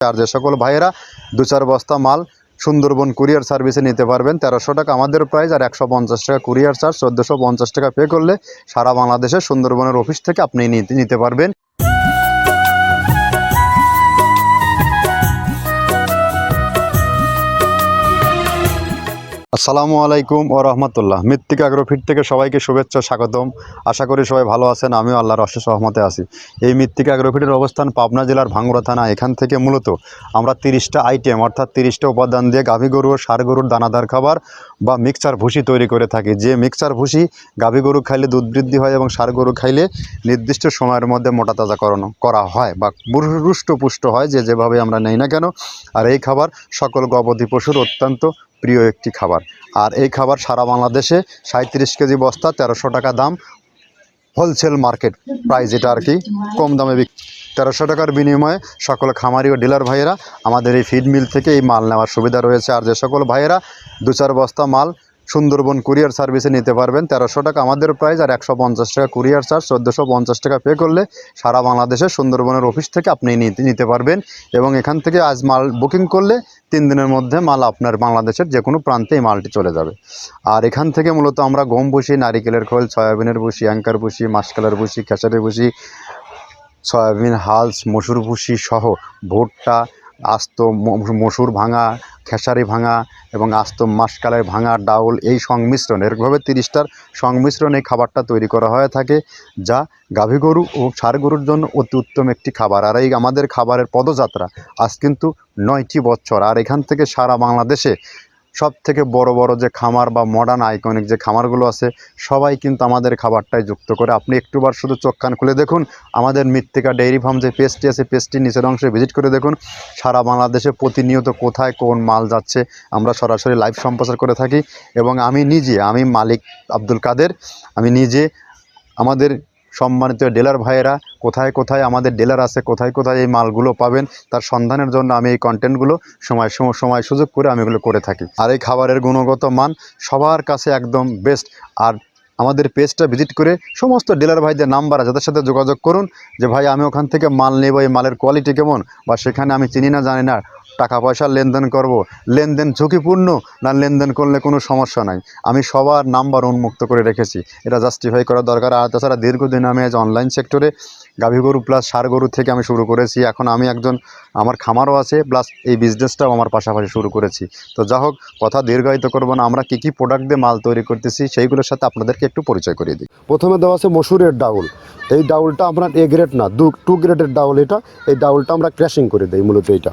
আর যে সকল ভাইয়েরা দু চার বস্তা মাল সুন্দরবন কুরিয়ার সার্ভিসে নিতে পারবেন। তেরোশো টাকা আমাদের প্রাইস আর একশো পঞ্চাশ টাকা কুরিয়ার চার্জ। চোদ্দোশো পঞ্চাশ টাকা পে করলে সারা বাংলাদেশের সুন্দরবনের অফিস থেকে আপনি নিতে নিতে পারবেন। আসসালামু আলাইকুম ও রহমতুল্লাহ। মৃত্তিকা আগ্রোফিট থেকে সবাইকে শুভেচ্ছা, স্বাগতম। আশা করি সবাই ভালো আছেন, আমিও আল্লাহর অশেষ সহমতে আছি। এই মৃত্তিকা আগ্রোফিটের অবস্থান পাবনা জেলার ভাঙ্গুড়া থানা, এখান থেকে মূলত আমরা তিরিশটা আইটেম অর্থাৎ তিরিশটা উপাদান দিয়ে গাভী গরু ও ষাঁড় গরুর দানাদার খাবার বা মিক্সচার ভুসি তৈরি করে থাকি। যে মিক্সচার ভুসি গাভী গরু খাইলে দুধ বৃদ্ধি হয় এবং ষাঁড় গরু খাইলে নির্দিষ্ট সময়ের মধ্যে মোটা তাজা করানো, করা হয় বা রুষ্ট পুষ্ট হয়, যে যেভাবে আমরা নেই না কেন। আর এই খাবার সকল গবাদি পশুর অত্যন্ত প্রিয় একটি খাবার। আর এই খাবার সারা বাংলাদেশে সাঁত্রিশ কেজি বস্তা, তেরোশো টাকা দাম হোলসেল মার্কেট প্রাইস এটা আর কি কম দামে বিক তেরোশো টাকার বিনিময়ে সকল খামারি ও ডিলার ভাইয়েরা আমাদের এই ফিড মিল থেকে এই মাল নেওয়ার সুবিধা রয়েছে। আর যে সকল ভাইয়েরা দু চার বস্তা মাল সুন্দরবন কুরিয়ার সার্ভিসে নিতে পারবেন। তেরোশো টাকা আমাদের প্রাইস আর একশো পঞ্চাশ টাকা কুরিয়ার চার্জ চোদ্দোশো পঞ্চাশ টাকা পে করলে সারা বাংলাদেশে সুন্দরবনের অফিস থেকে আপনি নিতে পারবেন এবং এখান থেকে আজ মাল বুকিং করলে তিন দিনের মধ্যে মাল আপনার বাংলাদেশের যে কোনো প্রান্তে এই মালটি চলে যাবে। আর এখান থেকে মূলত আমরা গম ভুসি নারিকেলের খোল, সয়াবিনের ভুসি অ্যাঙ্কার ভুসি মাসকালার ভুসি খেসারি ভুসি সয়াবিন, হালস, মসুর ভুসি সহ ভুট্টা আস্ত মসুর ভাঙা, খেসারি ভাঙা এবং আস্ত মাসকালের ভাঙা, ডাউল এই সংমিশ্রণ এরকমভাবে তিরিশটার সংমিশ্রণ এই খাবারটা তৈরি করা হয়ে থাকে, যা গাভী গরু ও সার গরুর জন্য অতি উত্তম একটি খাবার। আর এই আমাদের খাবারের পদযাত্রা আজ কিন্তু নয়টি বছর। আর এখান থেকে সারা বাংলাদেশে সব থেকে বড় বড় যে খামার বা মডার্ন আইকনিক যে খামারগুলো আছে, সবাই কিন্তু আমাদের খাবারটাই যুক্ত করে। আপনি একটুবার শুধু চোখ কান খুলে দেখুন, আমাদের মৃত্তিকা ডেইরি ফার্ম যে পেজটি আছে পেজটির নিচের অংশে ভিজিট করে দেখুন। সারা বাংলাদেশে প্রতিনিয়ত কোথায় কোন মাল যাচ্ছে, আমরা সরাসরি লাইভ সম্প্রচার করে থাকি। এবং আমি নিজে, আমি মালিক আব্দুল কাদের, আমি নিজে আমাদের সম্মানিত ডিলার ভাইয়েরা, কোথায় কোথায় আমাদের ডিলার আছে, কোথায় কোথায় এই মালগুলো পাবেন, তার সন্ধানের জন্য আমি এই কন্টেন্টগুলো সময় সম- সময় সুযোগ করে আমি এগুলো করে থাকি। আর এই খাবারের গুণগত মান সবার কাছে একদম বেস্ট আর আমাদের পেজটা ভিজিট করে সমস্ত ডিলার ভাইদের নাম্বার আছে সাথে যোগাযোগ করুন যে, ভাই, আমি ওখান থেকে মাল নেব, এই মালের কোয়ালিটি কেমন? বা, সেখানে আমি চিনি না, জানি না। টাকা পয়সার লেনদেন করব, লেনদেন ঝুঁকিপূর্ণ না লেনদেন করলে কোনো সমস্যা নাই। আমি সবার নাম্বার উন্মুক্ত করে রেখেছি। এটা জাস্টিফাই করা দরকার। আর তাছাড়া দীর্ঘদিন আমি আজ অনলাইন সেক্টরে গাভী গরু প্লাস সার গরু থেকে আমি শুরু করেছি। এখন আমি একজন, আমার খামারও আছে প্লাস এই বিজনেসটাও আমার পাশাপাশি শুরু করেছি। তো যা হোক, কথা দীর্ঘায়িত করব না। আমরা কী কী প্রোডাক্ট দিয়ে মাল তৈরি করতেছি, সেইগুলোর সাথে আপনাদেরকে একটু পরিচয় করিয়ে দিই। প্রথমে দেওয়া আছে মসুরের ডাউল। এই ডাউলটা আপনার এ গ্রেড না, দু টু গ্রেডের ডাউল এটা। এই ডাউলটা আমরা ক্র্যাশিং করে দিই মূলত এইটা।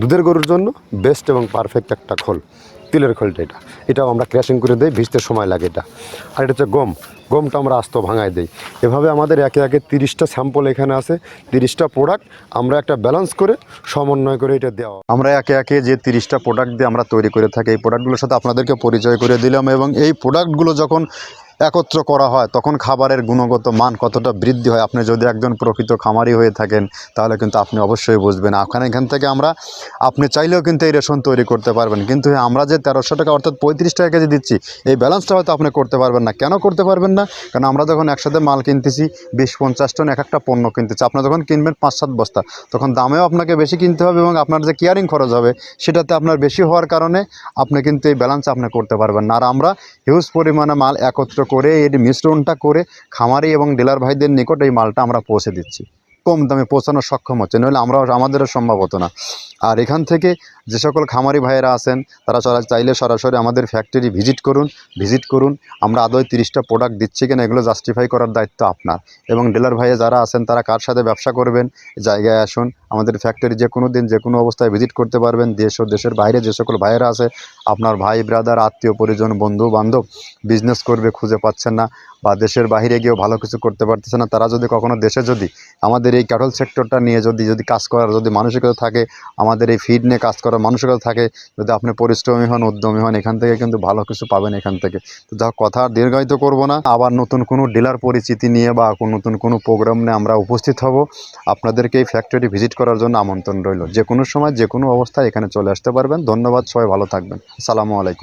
দুধের গরুর জন্য বেস্ট এবং পারফেক্ট একটা খোল। তিলের খোলটা এটা। এটাও আমরা ক্র্যাশিং করে দিই, ভিজতে সময় লাগে এটা। আর এটা হচ্ছে গম। গমটা আমরা আস্ত ভাঙায় দিই। এভাবে আমাদের একে একে তিরিশটা স্যাম্পল এখানে আছে, তিরিশটা প্রোডাক্ট আমরা একটা ব্যালেন্স করে সমন্বয় করে এটা দেওয়া। আমরা একে একে যে তিরিশটা প্রোডাক্ট দিয়ে আমরা তৈরি করে থাকি, এই প্রোডাক্টগুলোর সাথে আপনাদেরকে পরিচয় করে দিলাম এবং এই প্রোডাক্টগুলো যখন একত্র করা হয়, তখন খাবারের গুণগত মান কতটা বৃদ্ধি হয়? আপনি যদি একজন প্রকৃত খামারি হয়ে থাকেন, তাহলে কিন্তু আপনি অবশ্যই বুঝবেন। ওখানে এখান থেকে আমরা, আপনি চাইলেও কিন্তু এই রেশন তৈরি করতে পারবেন। কিন্তু আমরা যে তেরোশো টাকা অর্থাৎ পঁয়ত্রিশ টাকা কেজি দিচ্ছি, এই ব্যালেন্সটা হয়তো আপনি করতে পারবেন না। কেন করতে পারবেন না? কারণ আমরা যখন একসাথে মাল কিনতেছি, বিশ পঞ্চাশ টন এক একটা পণ্য কিনতেছি, আপনি যখন কিনবেন পাঁচ সাত বস্তা, তখন দামেও আপনাকে বেশি কিনতে হবে এবং আপনার যে কেয়ারিং খরচ হবে, সেটাতে আপনার বেশি হওয়ার কারণে আপনি কিন্তু এই ব্যালেন্স আপনি করতে পারবেন না। আর আমরা হিউজ পরিমাণে মাল একত্র করে এর মিশ্রণটা করে খামারি এবং ডিলার ভাইদের নিকট এই মালটা আমরা পৌঁছে দিচ্ছি। কম দামে পৌঁছানোর সক্ষম হচ্ছে, নইলে আমরাও আমাদেরও সম্ভব হতো না। আর এখান থেকে যে সকল খামারি ভাইয়েরা আছেন, তারা চাইলে সরাসরি আমাদের ফ্যাক্টরি ভিজিট করুন ভিজিট করুন। আমরা আদৌ তিরিশটা প্রোডাক্ট দিচ্ছি কিনা, এগুলো জাস্টিফাই করার দায়িত্ব আপনার। এবং ডিলার ভাইয়ে যারা আছেন, তারা কার সাথে ব্যবসা করবেন জায়গায় আসুন। আমাদের ফ্যাক্টরি যে কোনো দিন, যে কোনো অবস্থায় ভিজিট করতে পারবেন। দেশ ও দেশের বাইরে যে সকল ভাইয়েরা আছে, আপনার ভাই ব্রাদার আত্মীয়, পরিজন, বন্ধু, বান্ধব বিজনেস করবে, খুঁজে পাচ্ছেন না বা দেশের বাইরে গিয়েও ভালো কিছু করতে পারতেছে না, তারা যদি কখনো দেশে যদি আমাদের এই ক্যাটল সেক্টরটা নিয়ে যদি যদি কাজ করার, যদি মানসিকতা থাকে, আমাদের এই ফিড নিয়ে কাজ করার মানসিকতা থাকে, যদি আপনি পরিশ্রমী হন, উদ্যমী হন, এখান থেকে কিন্তু ভালো কিছু পাবেন এখান থেকে। তো যা কথা দীর্ঘায়িত করব না। আবার নতুন কোনো ডিলার পরিচিতি নিয়ে বা কোনো নতুন কোনো প্রোগ্রাম নিয়ে আমরা উপস্থিত হব। আপনাদেরকে এই ফ্যাক্টরি ভিজিট করার জন্য আমন্ত্রণ রইল। যে কোনো সময়, যে কোনো অবস্থায় এখানে চলে আসতে পারবেন। ধন্যবাদ, সবাই ভালো থাকবেন। সালামু আলাইকুম।